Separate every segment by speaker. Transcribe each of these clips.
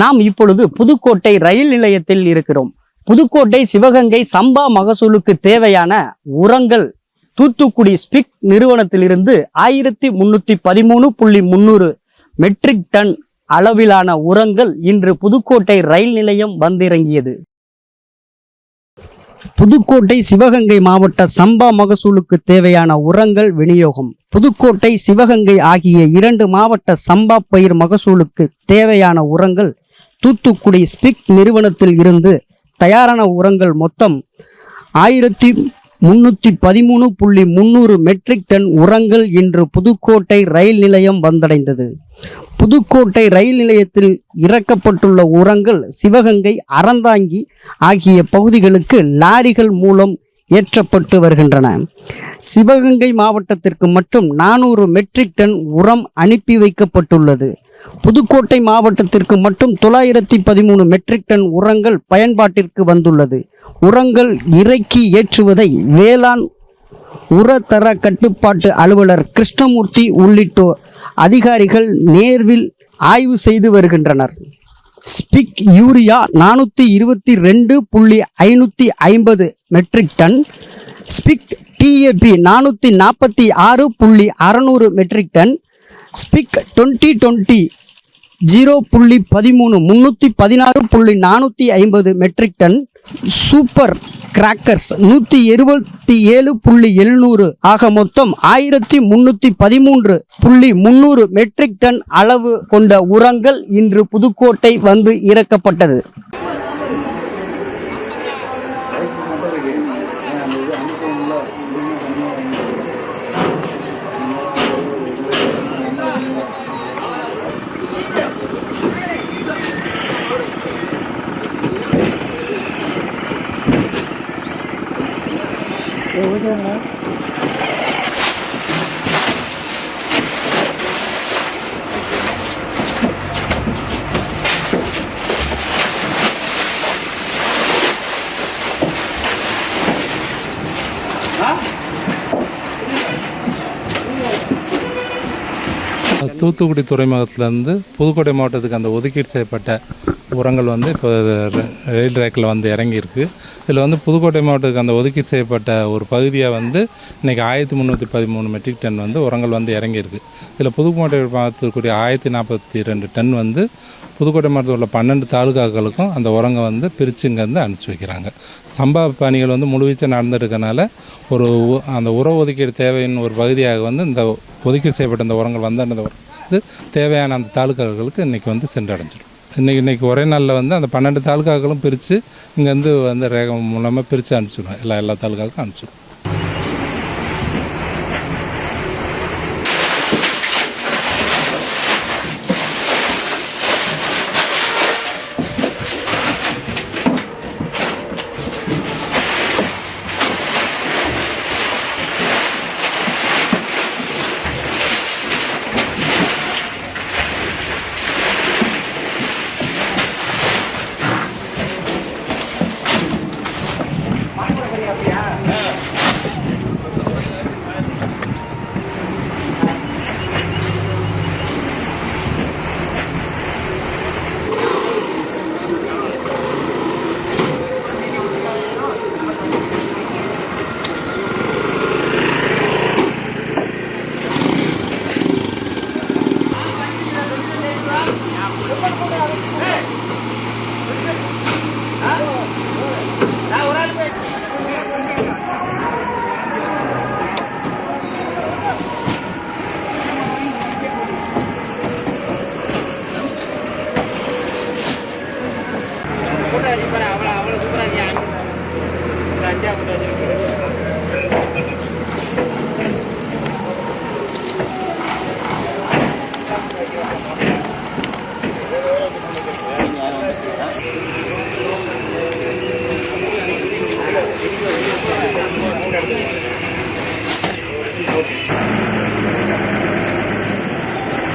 Speaker 1: நாம் இப்பொழுது புதுக்கோட்டை ரயில் நிலையத்தில் இருக்கிறோம். புதுக்கோட்டை சிவகங்கை சம்பா மகசூலுக்கு தேவையான உரங்கள் தூத்துக்குடி ஸ்பிக் நிறுவனத்திலிருந்து ஆயிரத்தி முன்னூத்தி பதிமூணு புள்ளி முன்னூறு மெட்ரிக் டன் அளவிலான உரங்கள் இன்று புதுக்கோட்டை ரயில் நிலையம் வந்திறங்கியது. புதுக்கோட்டை சிவகங்கை மாவட்ட சம்பா மகசூலுக்கு தேவையான உரங்கள் விநியோகம். புதுக்கோட்டை சிவகங்கை ஆகிய இரண்டு மாவட்ட சம்பா பயிர் மகசூலுக்கு தேவையான உரங்கள் தூத்துக்குடி ஸ்பிக் நிறுவனத்தில் இருந்து தயாரான உரங்கள் மொத்தம் ஆயிரத்தி முன்னூத்தி பதிமூணு புள்ளி முன்னூறு மெட்ரிக் டன் உரங்கள் இன்று புதுக்கோட்டை ரயில் நிலையம் வந்தடைந்தது. புதுக்கோட்டை ரயில் நிலையத்தில் இறக்கப்பட்டுள்ள உரங்கள் சிவகங்கை அறந்தாங்கி ஆகிய பகுதிகளுக்கு லாரிகள் மூலம் ஏற்றப்பட்டு வருகின்றன. சிவகங்கை மாவட்டத்திற்கு மட்டும் நானூறு மெட்ரிக் டன் உரம் அனுப்பி வைக்கப்பட்டுள்ளது. புதுக்கோட்டை மாவட்டத்திற்கு மட்டும் தொள்ளாயிரத்தி பதிமூணு மெட்ரிக் டன் உரங்கள் பயன்பாட்டிற்கு வந்துள்ளது. உரங்கள் இறக்கி ஏற்றுவதை வேளாண் உரத்தர கட்டுப்பாட்டு அலுவலர் கிருஷ்ணமூர்த்தி உள்ளிட்டோர் அதிகாரிகள் நேர்வில் ஆய்வு செய்து வருகின்றனர். ஸ்பிக் யூரியா நானூற்றி இருபத்தி ரெண்டு புள்ளி ஐநூற்றி ஐம்பது மெட்ரிக் டன் ஸ்பிக் டிஏபி நானூற்றி நாற்பத்தி ஆறு புள்ளி அறநூறு metric ton SPIC twenty twenty zero புள்ளி பதிமூணு முந்நூற்றி பதினாறு புள்ளி நானூற்றி ஐம்பது மெட்ரிக் டன் சூப்பர் கிராக்கர்ஸ் நூற்றி இருபத்தி ஏழு புள்ளி எழுநூறு ஆக மொத்தம் ஆயிரத்தி முன்னூற்றி பதிமூன்று புள்ளி முன்னூறு மெட்ரிக் டன் அளவு கொண்ட உரங்கள் இன்று புதுக்கோட்டை வந்து இறக்கப்பட்டது.
Speaker 2: தூத்துக்குடி துறைமுகத்திலேருந்து புதுக்கோட்டை மாவட்டத்துக்கு அந்த ஒதுக்கீடு செய்யப்பட்ட உரங்கள் வந்து இப்போ ரயில் ரேக்கில் வந்து இறங்கியிருக்கு. இதில் வந்து புதுக்கோட்டை மாவட்டத்துக்கு அந்த ஒதுக்கீடு செய்யப்பட்ட ஒரு பகுதியாக வந்து இன்றைக்கி ஆயிரத்தி முந்நூற்றி பதிமூணு மெட்ரிக் டன் வந்து உரங்கள் வந்து இறங்கியிருக்கு. இதில் புதுக்கோட்டை மாவட்டத்துக்குரிய ஆயிரத்தி நாற்பத்தி ரெண்டு டன் வந்து புதுக்கோட்டை மாவட்டத்தில் உள்ள பன்னெண்டு தாலுகாக்களுக்கும் அந்த உரங்க வந்து பிரித்து இங்கேருந்து அனுப்பிச்சி வைக்கிறாங்க. சம்பா பணிகள் வந்து முழுவீச்சாக நடந்துருக்கனால ஒரு உ- அந்த உர ஒதுக்கீடு தேவையின் ஒரு பகுதியாக வந்து இந்த ஒதுக்கீடு செய்யப்பட்ட இந்த உரங்கள் வந்து அந்த வந்து தேவையான அந்த தாலுகாக்களுக்கு இன்றைக்கி வந்து சென்றடைஞ்சிடும். இன்றைக்கி இன்றைக்கி ஒரே நாளில் வந்து அந்த பன்னெண்டு தாலுக்காக்களும் பிரித்து இங்கேருந்து வந்து ரேகம் மூலமாக பிரித்து அனுப்பிச்சிடுவோம் எல்லா எல்லா தாலுகாவுக்கும் அனுப்பிச்சிடுவோம் করব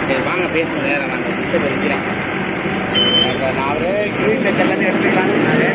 Speaker 3: சரி வாங்க பேசுவோம் நேரம் வாங்க. பிடிச்சது இருக்கிறேன் நான் ஒரு கிரீன் டச் எல்லாமே எடுத்துக்கலாம்னு சொன்னாரு.